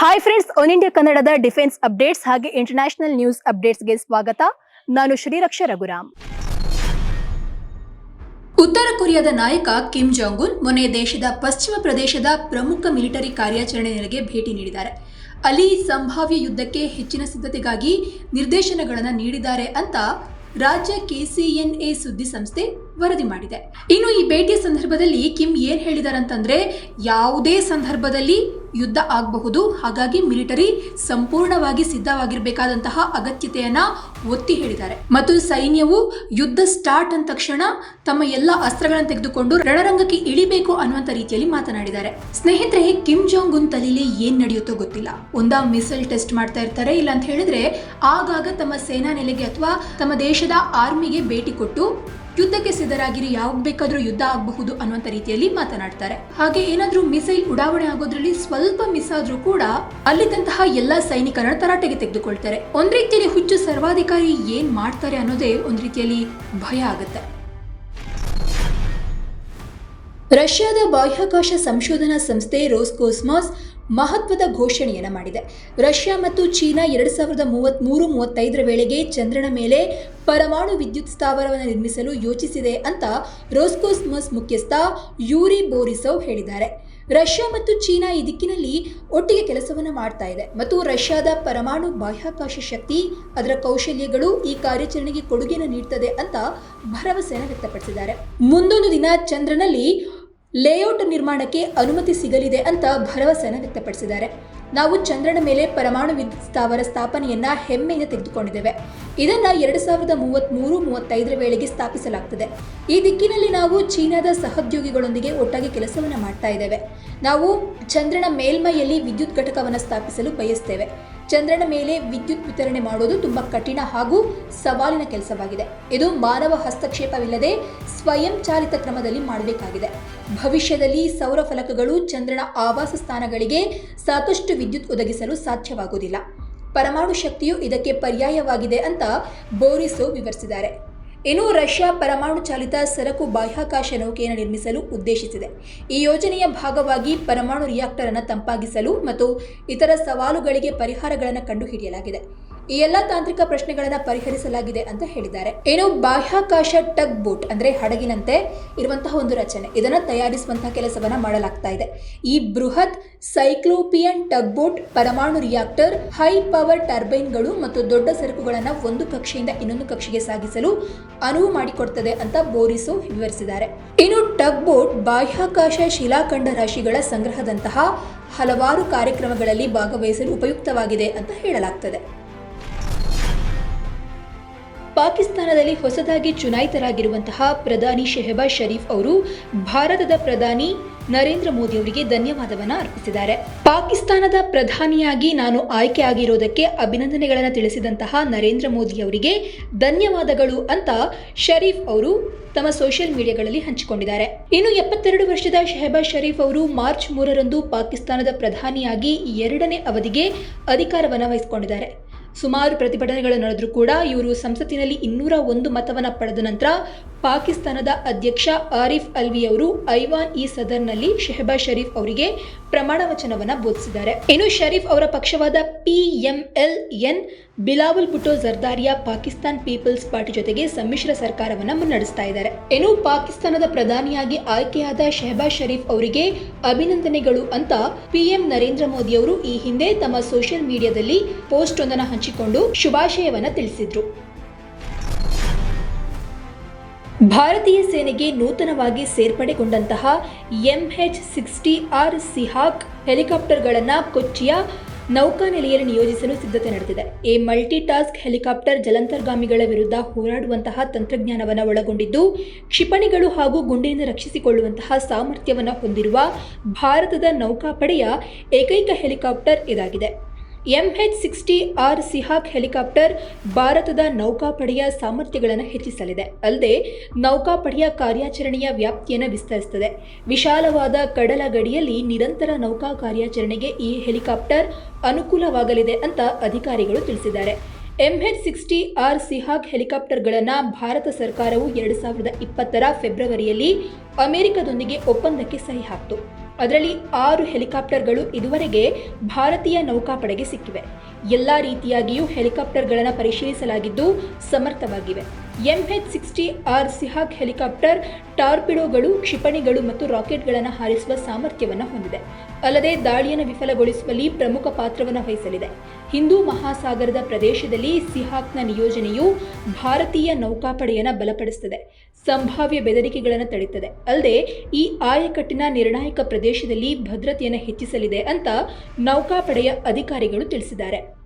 Hi friends one India ಕನ್ನಡದ defence updates ಹಾಗೆ international news ಅಪ್ಡೇಟ್ಸ್ಗೆ ಸ್ವಾಗತ. ನಾನು ಶ್ರೀರಕ್ಷ ರಘುರಾಮ್. ಉತ್ತರ ಕೊರಿಯಾದ ನಾಯಕ ಕಿಮ್ ಜಾಂಗ್ ಉನ್ ಮೊನ್ನೆ ದೇಶದ ಪಶ್ಚಿಮ ಪ್ರದೇಶದ ಪ್ರಮುಖ ಮಿಲಿಟರಿ ಕಾರ್ಯಾಚರಣೆ ನೆಲೆಗೆ ಭೇಟಿ ನೀಡಿದ್ದಾರೆ. ಅಲ್ಲಿ ಸಂಭಾವ್ಯ ಯುದ್ಧಕ್ಕೆ ಹೆಚ್ಚಿನ ಸಿದ್ಧತೆಗಾಗಿ ನಿರ್ದೇಶನಗಳನ್ನು ನೀಡಿದ್ದಾರೆ ಅಂತ ರಾಜ್ಯ ಕೆಸಿಎನ್ಎ ಸುದ್ದಿ ಸಂಸ್ಥೆ ವರದಿ ಮಾಡಿದೆ. ಇನ್ನು ಈ ಭೇಟಿಯ ಸಂದರ್ಭದಲ್ಲಿ ಕಿಮ್ ಏನ್ ಹೇಳಿದಾರಂತಂದ್ರೆ, ಯಾವುದೇ ಸಂದರ್ಭದಲ್ಲಿ ಯುದ್ಧ ಆಗಬಹುದು. ಹಾಗಾಗಿ ಮಿಲಿಟರಿ ಸಂಪೂರ್ಣವಾಗಿ ಸಿದ್ಧವಾಗಿರಬೇಕಾದಂತಹ ಅಗತ್ಯತೆಯನ್ನ ಒತ್ತಿ ಹೇಳಿದ್ದಾರೆ. ಮತ್ತು ಸೈನ್ಯವು ಯುದ್ಧ ಸ್ಟಾರ್ಟ್ ಅಂದ ತಕ್ಷಣ ತಮ್ಮ ಎಲ್ಲ ಅಸ್ತ್ರಗಳನ್ನು ತೆಗೆದುಕೊಂಡು ರಣರಂಗಕ್ಕೆ ಇಳಿಬೇಕು ಅನ್ನುವಂತ ರೀತಿಯಲ್ಲಿ ಮಾತನಾಡಿದ್ದಾರೆ. ಸ್ನೇಹಿತರೆ, ಕಿಮ್ ಜಾಂಗ್ ಉನ್ ತಲೀಲಿ ಏನ್ ನಡೆಯುತ್ತೋ ಗೊತ್ತಿಲ್ಲ. ಒಂದಾ ಮಿಸೈಲ್ ಟೆಸ್ಟ್ ಮಾಡ್ತಾ ಇರ್ತಾರೆ. ಇಲ್ಲ ಅಂತ ಹೇಳಿದ್ರೆ, ಆಗಾಗ ತಮ್ಮ ಸೇನಾ ನೆಲೆಗೆ ಅಥವಾ ತಮ್ಮ ದೇಶದ ಆರ್ಮಿಗೆ ಭೇಟಿ ಕೊಟ್ಟು ಯುದ್ಧಕ್ಕೆ ಸಿದ್ಧರಾಗಿರಿ, ಯಾವಾಗ ಬೇಕಾದ್ರೂ ಯುದ್ಧ ಆಗಬಹುದು ಅನ್ನುವಂತ ರೀತಿಯಲ್ಲಿ ಮಾತನಾಡ್ತಾರೆ. ಹಾಗೆ ಏನಾದರೂ ಮಿಸೈಲ್ ಉಡಾವಣೆ ಆಗೋದ್ರಲ್ಲಿ ಸ್ವಲ್ಪ ಮಿಸ್ ಆದ್ರೂ ಕೂಡ ಅಲ್ಲಿದ್ದಂತಹ ಎಲ್ಲಾ ಸೈನಿಕರನ್ನು ತರಾಟೆಗೆ ತೆಗೆದುಕೊಳ್ತಾರೆ. ಒಂದ್ ರೀತಿಯಲ್ಲಿ ಹುಚ್ಚು ಸರ್ವಾಧಿಕಾರಿ ಏನ್ ಮಾಡ್ತಾರೆ ಅನ್ನೋದೇ ಒಂದ್ ರೀತಿಯಲ್ಲಿ ಭಯ ಆಗುತ್ತೆ. ರಷ್ಯಾದ ಬಾಹ್ಯಾಕಾಶ ಸಂಶೋಧನಾ ಸಂಸ್ಥೆ ರೋಸ್ಕೋಸ್ಮಾಸ್ ಮಹತ್ವದ ಘೋಷಣೆಯನ್ನು ಮಾಡಿದೆ. ರಷ್ಯಾ ಮತ್ತು ಚೀನಾ ಎರಡು ಸಾವಿರದ ಮೂವತ್ತ್ಮೂರು ಮೂವತ್ತೈದರ ವೇಳೆಗೆ ಚಂದ್ರನ ಮೇಲೆ ಪರಮಾಣು ವಿದ್ಯುತ್ ಸ್ಥಾವರವನ್ನು ನಿರ್ಮಿಸಲು ಯೋಚಿಸಿದೆ ಅಂತ ರೋಸ್ಕೋಸ್ಮಸ್ ಮುಖ್ಯಸ್ಥ ಯೂರಿ ಬೋರಿಸೋವ್ ಹೇಳಿದ್ದಾರೆ. ರಷ್ಯಾ ಮತ್ತು ಚೀನಾ ಈ ದಿಕ್ಕಿನಲ್ಲಿ ಒಟ್ಟಿಗೆ ಕೆಲಸವನ್ನು ಮಾಡ್ತಾ ಇದೆ ಮತ್ತು ರಷ್ಯಾದ ಪರಮಾಣು ಬಾಹ್ಯಾಕಾಶ ಶಕ್ತಿ, ಅದರ ಕೌಶಲ್ಯಗಳು ಈ ಕಾರ್ಯಾಚರಣೆಗೆ ಕೊಡುಗೆಯನ್ನು ನೀಡ್ತದೆ ಅಂತ ಭರವಸೆಯನ್ನು ವ್ಯಕ್ತಪಡಿಸಿದ್ದಾರೆ. ಮುಂದೊಂದು ದಿನ ಚಂದ್ರನಲ್ಲಿ ಲೇಔಟ್ ನಿರ್ಮಾಣಕ್ಕೆ ಅನುಮತಿ ಸಿಗಲಿದೆ ಅಂತ ಭರವಸೆಯನ್ನು ವ್ಯಕ್ತಪಡಿಸಿದ್ದಾರೆ. ನಾವು ಚಂದ್ರನ ಮೇಲೆ ಪರಮಾಣು ವಿದ್ಯುತ್ ಸ್ಥಾವರ ಸ್ಥಾಪನೆಯನ್ನ ಹೆಮ್ಮೆಯಿಂದ ತೆಗೆದುಕೊಂಡಿದ್ದೇವೆ. ಇದನ್ನ ಎರಡು ಸಾವಿರದ ಮೂವತ್ತ್ಮೂರು ಮೂವತ್ತೈದರ ವೇಳೆಗೆ ಸ್ಥಾಪಿಸಲಾಗ್ತದೆ. ಈ ದಿಕ್ಕಿನಲ್ಲಿ ನಾವು ಚೀನಾದ ಸಹೋದ್ಯೋಗಿಗಳೊಂದಿಗೆ ಒಟ್ಟಾಗಿ ಕೆಲಸವನ್ನು ಮಾಡ್ತಾ ಇದ್ದೇವೆ. ನಾವು ಚಂದ್ರನ ಮೇಲ್ಮೈಯಲ್ಲಿ ವಿದ್ಯುತ್ ಘಟಕವನ್ನು ಸ್ಥಾಪಿಸಲು ಬಯಸ್ತೇವೆ. ಚಂದ್ರನ ಮೇಲೆ ವಿದ್ಯುತ್ ವಿತರಣೆ ಮಾಡುವುದು ತುಂಬಾ ಕಠಿಣ ಹಾಗೂ ಸವಾಲಿನ ಕೆಲಸವಾಗಿದೆ. ಇದು ಮಾನವ ಹಸ್ತಕ್ಷೇಪವಿಲ್ಲದೆ ಸ್ವಯಂ ಚಾಲಿತ ಕ್ರಮದಲ್ಲಿ ಮಾಡಬೇಕಾಗಿದೆ. ಭವಿಷ್ಯದಲ್ಲಿ ಸೌರ ಫಲಕಗಳು ಚಂದ್ರನ ಆವಾಸ ಸ್ಥಾನಗಳಿಗೆ ಸಾಕಷ್ಟು ವಿದ್ಯುತ್ ಒದಗಿಸಲು ಸಾಧ್ಯವಾಗುವುದಿಲ್ಲ. ಪರಮಾಣು ಶಕ್ತಿಯು ಇದಕ್ಕೆ ಪರ್ಯಾಯವಾಗಿದೆ ಅಂತ ಬೋರಿಸೋ ವಿವರಿಸಿದ್ದಾರೆ. ಇನ್ನು ರಷ್ಯಾ ಪರಮಾಣು ಚಾಲಿತ ಸರಕು ಬಾಹ್ಯಾಕಾಶ ನೌಕೆಯನ್ನು ನಿರ್ಮಿಸಲು ಉದ್ದೇಶಿಸಿದೆ. ಈ ಯೋಜನೆಯ ಭಾಗವಾಗಿ ಪರಮಾಣು ರಿಯಾಕ್ಟರ್ ಅನ್ನು ತಂಪಾಗಿಸಲು ಮತ್ತು ಇತರ ಸವಾಲುಗಳಿಗೆ ಪರಿಹಾರಗಳನ್ನು ಕಂಡುಹಿಡಿಯಲಾಗಿದೆ. ಈ ಎಲ್ಲ ತಾಂತ್ರಿಕ ಪ್ರಶ್ನೆಗಳನ್ನು ಪರಿಹರಿಸಲಾಗಿದೆ ಅಂತ ಹೇಳಿದ್ದಾರೆ. ಏನು ಬಾಹ್ಯಾಕಾಶ ಟಗ್ ಬೋಟ್ ಅಂದ್ರೆ ಹಡಗಿನಂತೆ ಇರುವಂತಹ ಒಂದು ರಚನೆ. ಇದನ್ನು ತಯಾರಿಸುವಂತಹ ಕೆಲಸವನ್ನ ಮಾಡಲಾಗ್ತಾ ಇದೆ. ಈ ಬೃಹತ್ ಸೈಕ್ಲೋಪಿಯನ್ ಟಗ್ ಬೋಟ್ ಪರಮಾಣು ರಿಯಾಕ್ಟರ್, ಹೈ ಪವರ್ ಟರ್ಬೈನ್ಗಳು ಮತ್ತು ದೊಡ್ಡ ಸರಕುಗಳನ್ನು ಒಂದು ಕಕ್ಷೆಯಿಂದ ಇನ್ನೊಂದು ಕಕ್ಷೆಗೆ ಸಾಗಿಸಲು ಅನುವು ಮಾಡಿಕೊಡ್ತದೆ ಅಂತ ಬೋರಿಸು ವಿವರಿಸಿದ್ದಾರೆ. ಇನ್ನು ಟಗ್ ಬೋಟ್ ಬಾಹ್ಯಾಕಾಶ ಶಿಲಾಖಂಡ ರಾಶಿಗಳ ಸಂಗ್ರಹದಂತಹ ಹಲವಾರು ಕಾರ್ಯಕ್ರಮಗಳಲ್ಲಿ ಭಾಗವಹಿಸಲು ಉಪಯುಕ್ತವಾಗಿದೆ ಅಂತ ಹೇಳಲಾಗ್ತದೆ. ಪಾಕಿಸ್ತಾನದಲ್ಲಿ ಹೊಸದಾಗಿ ಚುನಾಯಿತರಾಗಿರುವಂತಹ ಪ್ರಧಾನಿ ಶೆಹಬಾಜ್ ಶರೀಫ್ ಅವರು ಭಾರತದ ಪ್ರಧಾನಿ ನರೇಂದ್ರ ಮೋದಿ ಅವರಿಗೆ ಧನ್ಯವಾದವನ್ನು ಅರ್ಪಿಸಿದ್ದಾರೆ. ಪಾಕಿಸ್ತಾನದ ಪ್ರಧಾನಿಯಾಗಿ ನಾನು ಆಯ್ಕೆ ಆಗಿರೋದಕ್ಕೆ ಅಭಿನಂದನೆಗಳನ್ನು ತಿಳಿಸಿದಂತಹ ನರೇಂದ್ರ ಮೋದಿ ಅವರಿಗೆ ಧನ್ಯವಾದಗಳು ಅಂತ ಶರೀಫ್ ಅವರು ತಮ್ಮ ಸೋಷಿಯಲ್ ಮೀಡಿಯಾಗಳಲ್ಲಿ ಹಂಚಿಕೊಂಡಿದ್ದಾರೆ. ಇನ್ನು ಎಪ್ಪತ್ತೆರಡು ವರ್ಷದ ಶೆಹಬಾಜ್ ಶರೀಫ್ ಅವರು ಮಾರ್ಚ್ ಮೂರರಂದು ಪಾಕಿಸ್ತಾನದ ಪ್ರಧಾನಿಯಾಗಿ ಎರಡನೇ ಅವಧಿಗೆ ಅಧಿಕಾರವನ್ನು ವಹಿಸಿಕೊಂಡಿದ್ದಾರೆ. ಸುಮಾರು ಪ್ರತಿಭಟನೆಗಳು ನಡೆದರೂ ಕೂಡ ಇವರು ಸಂಸತ್ತಿನಲ್ಲಿ ಇನ್ನೂರ ಒಂದು ಮತವನ್ನು ಪಡೆದ ನಂತರ ಪಾಕಿಸ್ತಾನದ ಅಧ್ಯಕ್ಷ ಆರಿಫ್ ಅಲ್ವಿ ಅವರು ಐವಾನ್ ಇ ಸದರ್ನಲ್ಲಿ ಶೆಹಬಾಜ್ ಶರೀಫ್ ಅವರಿಗೆ ಪ್ರಮಾಣ ವಚನವನ್ನ ಬೋಧಿಸಿದ್ದಾರೆ. ಇನ್ನು ಶರೀಫ್ ಅವರ ಪಕ್ಷವಾದ ಪಿಎಂಎಲ್ ಎನ್ ಬಿಲಾವಲ್ ಭುಟೋ ಜರ್ದಾರಿಯಾ, ಪಾಕಿಸ್ತಾನ್ ಪೀಪಲ್ಸ್ ಪಾರ್ಟಿ ಜೊತೆಗೆ ಸಮ್ಮಿಶ್ರ ಸರ್ಕಾರವನ್ನ ಮುನ್ನಡೆಸ್ತಾ ಇದ್ದಾರೆ. ಇನ್ನು ಪಾಕಿಸ್ತಾನದ ಪ್ರಧಾನಿಯಾಗಿ ಆಯ್ಕೆಯಾದ ಶೆಹಬಾಜ್ ಶರೀಫ್ ಅವರಿಗೆ ಅಭಿನಂದನೆಗಳು ಅಂತ ಪಿಎಂ ನರೇಂದ್ರ ಮೋದಿ ಅವರು ಈ ಹಿಂದೆ ತಮ್ಮ ಸೋಷಿಯಲ್ ಮೀಡಿಯಾದಲ್ಲಿ ಪೋಸ್ಟ್ ಒಂದನ್ನು ಹಂಚಿಕೊಂಡು ಶುಭಾಶಯವನ್ನ ತಿಳಿಸಿದ್ರು. ಭಾರತೀಯ ಸೇನೆಗೆ ನೂತನವಾಗಿ ಸೇರ್ಪಡೆಗೊಂಡಂತಹ ಎಂಎಚ್ ಸಿಕ್ಸ್ಟಿ ಆರ್ ಸಿಹಾಕ್ ಹೆಲಿಕಾಪ್ಟರ್ಗಳನ್ನು ಕೊಚ್ಚಿಯ ನೌಕಾನೆಲೆಯಲ್ಲಿ ನಿಯೋಜಿಸಲು ಸಿದ್ಧತೆ ನಡೆದಿದೆ. ಈ ಮಲ್ಟಿ ಟಾಸ್ಕ್ ಹೆಲಿಕಾಪ್ಟರ್ ಜಲಂತರ್ಗಾಮಿಗಳ ವಿರುದ್ಧ ಹೋರಾಡುವಂತಹ ತಂತ್ರಜ್ಞಾನವನ್ನು ಒಳಗೊಂಡಿದ್ದು, ಕ್ಷಿಪಣಿಗಳು ಹಾಗೂ ಗುಂಡಿನಿಂದ ರಕ್ಷಿಸಿಕೊಳ್ಳುವಂತಹ ಸಾಮರ್ಥ್ಯವನ್ನು ಹೊಂದಿರುವ ಭಾರತದ ನೌಕಾಪಡೆಯ ಏಕೈಕ ಹೆಲಿಕಾಪ್ಟರ್ ಇದಾಗಿದೆ. MH sixty R Seahawk helicopter ಭಾರತದ ನೌಕಾಪಡೆಯ ಸಾಮರ್ಥ್ಯಗಳನ್ನು ಹೆಚ್ಚಿಸಲಿದೆ. ಅಲ್ಲದೆ, ನೌಕಾಪಡೆಯ ಕಾರ್ಯಾಚರಣೆಯ ವ್ಯಾಪ್ತಿಯನ್ನು ವಿಸ್ತರಿಸುತ್ತದೆ. ವಿಶಾಲವಾದ ಕಡಲ ಗಡಿಯಲ್ಲಿ ನಿರಂತರ ನೌಕಾ ಕಾರ್ಯಾಚರಣೆಗೆ ಈ ಹೆಲಿಕಾಪ್ಟರ್ ಅನುಕೂಲವಾಗಲಿದೆ ಅಂತ ಅಧಿಕಾರಿಗಳು ತಿಳಿಸಿದ್ದಾರೆ. ಎಂಎಚ್ ಸಿಕ್ಸ್ಟಿ ಆರ್ ಸಿಹಾಕ್ ಹೆಲಿಕಾಪ್ಟರ್ಗಳನ್ನು ಭಾರತ ಸರ್ಕಾರವು ಎರಡು ಸಾವಿರದ ಇಪ್ಪತ್ತರ ಫೆಬ್ರವರಿಯಲ್ಲಿ ಅಮೆರಿಕದೊಂದಿಗೆ ಒಪ್ಪಂದಕ್ಕೆ ಸಹಿ ಹಾಕಿತು. ಅದರಲ್ಲಿ ಆರು ಹೆಲಿಕಾಪ್ಟರ್ಗಳು ಇದುವರೆಗೆ ಭಾರತೀಯ ನೌಕಾಪಡೆಗೆ ಸಿಕ್ಕಿವೆ. ಎಲ್ಲ ರೀತಿಯಾಗಿಯೂ ಹೆಲಿಕಾಪ್ಟರ್ಗಳನ್ನು ಪರಿಶೀಲಿಸಲಾಗಿದ್ದು ಸಮರ್ಥವಾಗಿವೆ. MH sixty R Seahawk helicopter, ಟಾರ್ಪಿಡೋಗಳು, ಕ್ಷಿಪಣಿಗಳು ಮತ್ತು ರಾಕೆಟ್ಗಳನ್ನು ಹಾರಿಸುವ ಸಾಮರ್ಥ್ಯವನ್ನು ಹೊಂದಿದೆ. ಅಲ್ಲದೆ ದಾಳಿಯನ್ನು ವಿಫಲಗೊಳಿಸುವಲ್ಲಿ ಪ್ರಮುಖ ಪಾತ್ರವನ್ನು ವಹಿಸಲಿದೆ. ಹಿಂದೂ ಮಹಾಸಾಗರದ ಪ್ರದೇಶದಲ್ಲಿ ಸಿಹಾಕ್ನ ನಿಯೋಜನೆಯು ಭಾರತೀಯ ನೌಕಾಪಡೆಯನ್ನು ಬಲಪಡಿಸುತ್ತದೆ ಸಂಭಾವ್ಯ ಬೆದರಿಕೆಗಳನ್ನು ತಡೆಯುತ್ತದೆ. ಅಲ್ಲದೆ ಈ ಆಯಕಟ್ಟಿನ ನಿರ್ಣಾಯಕ ಪ್ರದೇಶದಲ್ಲಿ ಭದ್ರತೆಯನ್ನು ಹೆಚ್ಚಿಸಲಿದೆ ಅಂತ ನೌಕಾಪಡೆಯ ಅಧಿಕಾರಿಗಳು ತಿಳಿಸಿದ್ದಾರೆ.